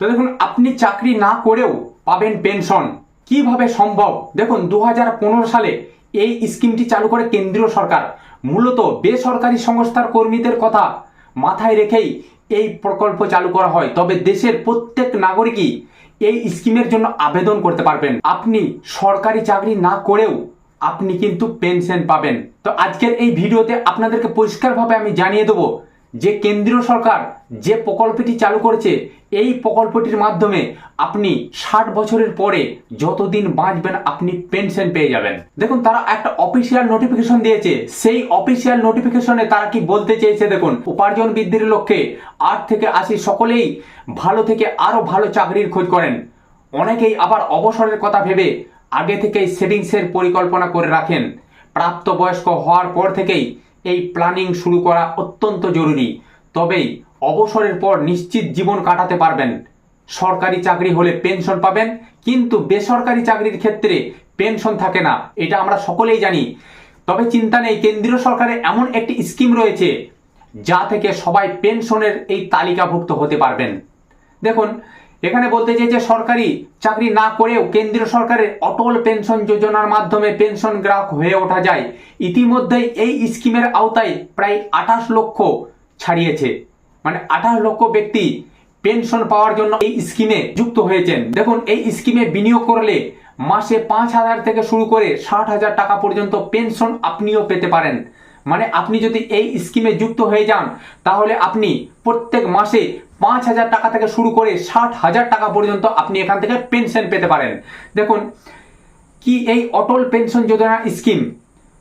তো দেখুন, আপনি চাকরি না করেও পাবেন পেনশন। কীভাবে সম্ভব? দেখুন দু হাজার পনেরো সালে এই স্কিমটি চালু করে কেন্দ্রীয় সরকার। মূলত বেসরকারি সংস্থার কর্মীদের কথা মাথায় রেখেই এই প্রকল্প চালু করা হয়। তবে দেশের প্রত্যেক নাগরিকই এই স্কিমের জন্য আবেদন করতে পারবেন। আপনি সরকারি চাকরি না করেও আপনি কিন্তু পেনশন পাবেন। তো আজকের এই ভিডিওতে আপনাদেরকে পরিষ্কারভাবে আমি জানিয়ে দেবো যে কেন্দ্রীয় সরকার যে প্রকল্পটি চালু করেছে এই প্রকল্পটির মাধ্যমে আপনি ষাট বছরের পরে যতদিন বাঁচবেন, আপনি পেনশন পেয়ে যাবেন। দেখুন, তারা একটা অফিসিয়াল নোটিফিকেশন দিয়েছে। সেই অফিসিয়াল নোটিফিকেশনে তারা কি বলতে চেয়েছে দেখুন, উপার্জন বৃদ্ধির লক্ষ্যে আট থেকে আশি সকলেই ভালো থেকে আরও ভালো চাকরির খোঁজ করেন। অনেকেই আবার অবসরের কথা ভেবে আগে থেকেই সেভিংসের পরিকল্পনা করে রাখেন। প্রাপ্তবয়স্ক হওয়ার পর থেকেই এই প্ল্যানিং শুরু করা অত্যন্ত জরুরি। তবেই অবসরের পর নিশ্চিত জীবন কাটাতে পারবেন। সরকারি চাকরি হলে পেনশন পাবেন, কিন্তু বেসরকারি চাকরির ক্ষেত্রে পেনশন থাকে না, এটা আমরা সকলেই জানি। তবে চিন্তা নেই, কেন্দ্রীয় সরকারের এমন একটি স্কিম রয়েছে, যা থেকে সবাই পেনশনের এই তালিকাভুক্ত হতে পারবেন। দেখুন, এখানে বলতে চেয়েছে সরকারি চাকরি না করেও কেন্দ্রীয় সরকারের অটল পেনশন যোজনার মাধ্যমে পেনশন গ্রাহক হয়ে ওঠা যায়। ইতিমধ্যেই এই স্কিমের আওতায় প্রায় আঠাশ লক্ষ ছাড়িয়েছে। মানে আঠাশ লক্ষ ব্যক্তি পেনশন পাওয়ার জন্য এই স্কিমে যুক্ত হয়েছেন। দেখুন, এই স্কিমে বিনিয়োগ করলে মাসে পাঁচ হাজার থেকে শুরু করে ষাট হাজার টাকা পর্যন্ত পেনশন আপনিও পেতে পারেন। মানে আপনি যদি এই স্কিমে যুক্ত হয়ে যান, তাহলে আপনি প্রত্যেক মাসে পাঁচ হাজার টাকা থেকে শুরু করে ষাট হাজার টাকা পর্যন্ত আপনি এখান থেকে পেনশন পেতে পারেন। দেখুন, কি এই অটল পেনশন যোজনা স্কিম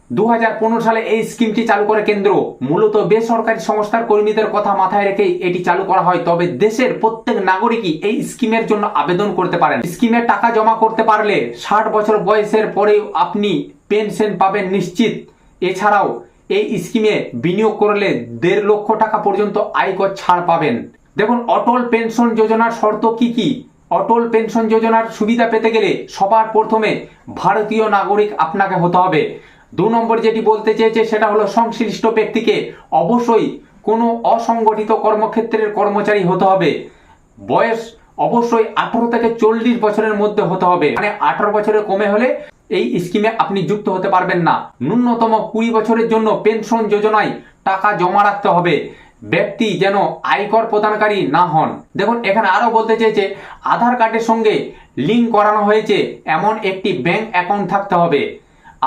দু হাজার পনেরো সালে এই স্কিমটি চালু করে কেন্দ্র। মূলত বেসরকারি সংস্থার কর্মীদের কথা মাথায় রেখেই এটি চালু করা হয়, তবে দেশের প্রত্যেক নাগরিকই এই স্কিমের জন্য আবেদন করতে পারেন। স্কিমে টাকা জমা করতে পারলে ষাট বছর বয়সের পরেও আপনি পেনশন পাবেন নিশ্চিত। এছাড়াও এই স্কিমে বিনিয়োগ করলে দেড় লক্ষ টাকা পর্যন্ত আয়কর ছাড় পাবেন। দেখুন, অটল পেনশন যোজনার শর্ত কি কি? অটল পেনশন যোজনার সুবিধা পেতে গেলে সবার প্রথমে ভারতীয় নাগরিক আপনাকে হতে হবে। দু নম্বর যেটি বলতে চেয়েছে সেটা হলো সংশ্লিষ্ট ব্যক্তিকে অবশ্যই কোনো অসংগঠিত কর্মক্ষেত্রের কর্মচারী হতে হবে। বয়স অবশ্যই আঠারো থেকে চল্লিশ বছরের মধ্যে হতে হবে। মানে আঠারো বছরের কমে হলে এই স্কিমে আপনি যুক্ত হতে পারবেন না। ন্যূনতম কুড়ি বছরের জন্য পেনশন যোজনায় টাকা জমা রাখতে হবে। ব্যক্তি যেন আয়কর প্রদানকারী না হন। দেখুন, এখানে আরও বলতে চেয়েছে, আধার কার্ডের সঙ্গে লিঙ্ক করানো হয়েছে। এমন একটি ব্যাংক অ্যাকাউন্ট থাকতে হবে।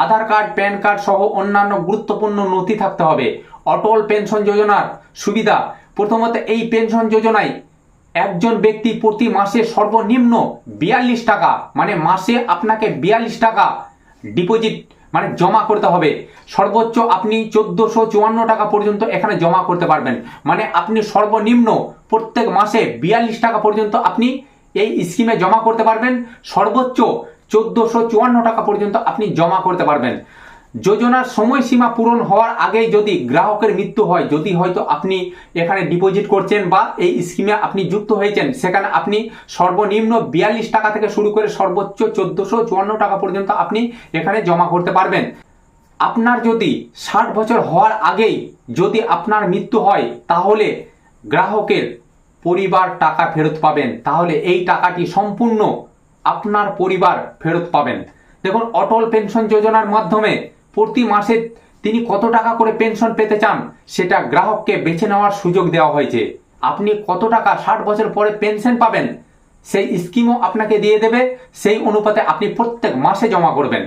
আধার কার্ড, প্যান কার্ড সহ অন্যান্য গুরুত্বপূর্ণ নথি থাকতে হবে। অটল পেনশন যোজনার সুবিধা। প্রথমত, এই পেনশন যোজনায় একজন ব্যক্তি প্রতি মাসে সর্বনিম্ন বিয়াল্লিশ টাকা মানে মাসে আপনাকে বিয়াল্লিশ টাকা ডিপোজিট মানে জমা করতে হবে। সর্বোচ্চ আপনি চোদ্দশো চুয়ান্ন টাকা পর্যন্ত এখানে জমা করতে পারবেন। মানে আপনি সর্বনিম্ন প্রত্যেক মাসে বিয়াল্লিশ টাকা পর্যন্ত আপনি এই স্কিমে জমা করতে পারবেন। সর্বোচ্চ চোদ্দশো চুয়ান্ন টাকা পর্যন্ত আপনি জমা করতে পারবেন। যোজনার সময়সীমা পূরণ হওয়ার আগেই যদি গ্রাহকের মৃত্যু হয়, যদি হয়তো আপনি এখানে ডিপোজিট করছেন বা এই স্কিমে আপনি যুক্ত হয়েছেন, সেখানে আপনি সর্বনিম্ন বিয়াল্লিশ টাকা থেকে শুরু করে সর্বোচ্চ চোদ্দশো চুয়ান্ন টাকা পর্যন্ত আপনি এখানে জমা করতে পারবেন। আপনার যদি ষাট বছর হওয়ার আগেই যদি আপনার মৃত্যু হয়, তাহলে গ্রাহকের পরিবার টাকা ফেরত পাবেন। তাহলে এই টাকাটি সম্পূর্ণ আপনার পরিবার ফেরত পাবেন। দেখুন, অটল পেনশন যোজনার মাধ্যমে প্রতি মাসে তিনি কত টাকা করে পেনশন পেতে চান, সেটা গ্রাহককে বেছে নেওয়ার সুযোগ দেওয়া হয়েছে। আপনি কত টাকা ষাট বছর পরে পেনশন পাবেন, সেই স্কিমও আপনাকে দিয়ে দেবে, সেই অনুপাতে আপনি প্রত্যেক মাসে জমা করবেন।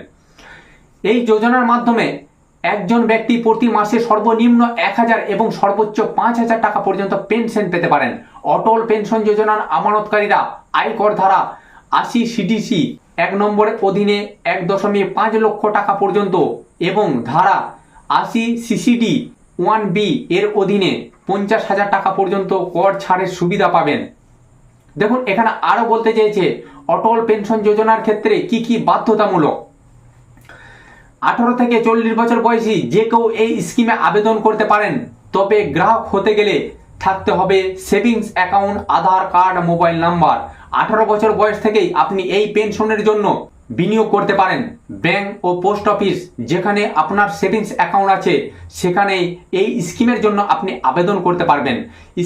এই যোজনার মাধ্যমে একজন ব্যক্তি প্রতি মাসে সর্বনিম্ন এক হাজার এবং সর্বোচ্চ পাঁচ হাজার টাকা পর্যন্ত পেনশন পেতে পারেন। অটল পেনশন যোজনার আমানতকারীরা আয়কর ধারা আশি সিডিসি এক নম্বরের অধীনে এক দশমিক পাঁচ লক্ষ টাকা পর্যন্ত এবং ধারা আশি সিসিডি ওয়ান বি এর অধীনে পঞ্চাশ হাজার টাকা পর্যন্ত কর ছাড়ের সুবিধা পাবেন। দেখুন, এখানে আরও বলতে চেয়েছে অটল পেনশন যোজনার ক্ষেত্রে কি কি বাধ্যতামূলক? আঠারো থেকে চল্লিশ বছর বয়সী যে কেউ এই স্কিমে আবেদন করতে পারেন, তবে গ্রাহক হতে গেলে থাকতে হবে savings account, Aadhaar card, mobile number. আঠারো বছর বয়স থেকেই আপনি এই পেনশনের জন্য বিনিয়োগ করতে পারেন। ব্যাংক ও পোস্ট অফিস যেখানে আপনার সেভিংস অ্যাকাউন্ট আছে সেখানে এই স্কিমের জন্য আপনি আবেদন করতে পারবেন।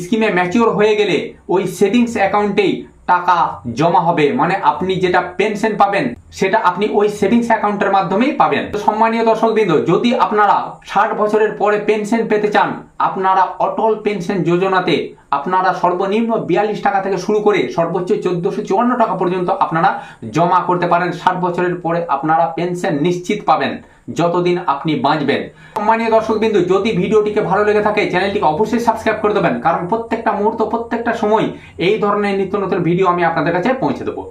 স্কিমে ম্যাচিওর হয়ে গেলে ওই সেভিংস অ্যাকাউন্টেই টাকা জমা হবে। মানে আপনি যেটা পেনশন পাবেন সেটা আপনি ওই সেভিংস অ্যাকাউন্টের মাধ্যমেই পাবেন। সম্মানীয় দর্শকবৃন্দ, যদি আপনারা ষাট বছরের পরে পেনশন পেতে চান, আপনারা অটল পেনশন যোজনাতে আপনারা সর্বনিম্ন বিয়াল্লিশ টাকা থেকে শুরু করে সর্বোচ্চ চোদ্দশো চুয়ান্ন টাকা পর্যন্ত আপনারা জমা করতে পারেন। ষাট বছরের পরে আপনারা পেনশন নিশ্চিত পাবেন, যতদিন আপনি বাঁচবেন। সম্মানীয় দর্শকবিন্দু, যদি ভিডিওটিকে ভালো লেগে থাকে, চ্যানেলটিকে অবশ্যই সাবস্ক্রাইব করে দেবেন, কারণ প্রত্যেকটা মুহূর্ত, প্রত্যেকটা সময় এই ধরনের নিত্য নতুন ভিডিও আমি আপনাদের কাছে পৌঁছে দেবো।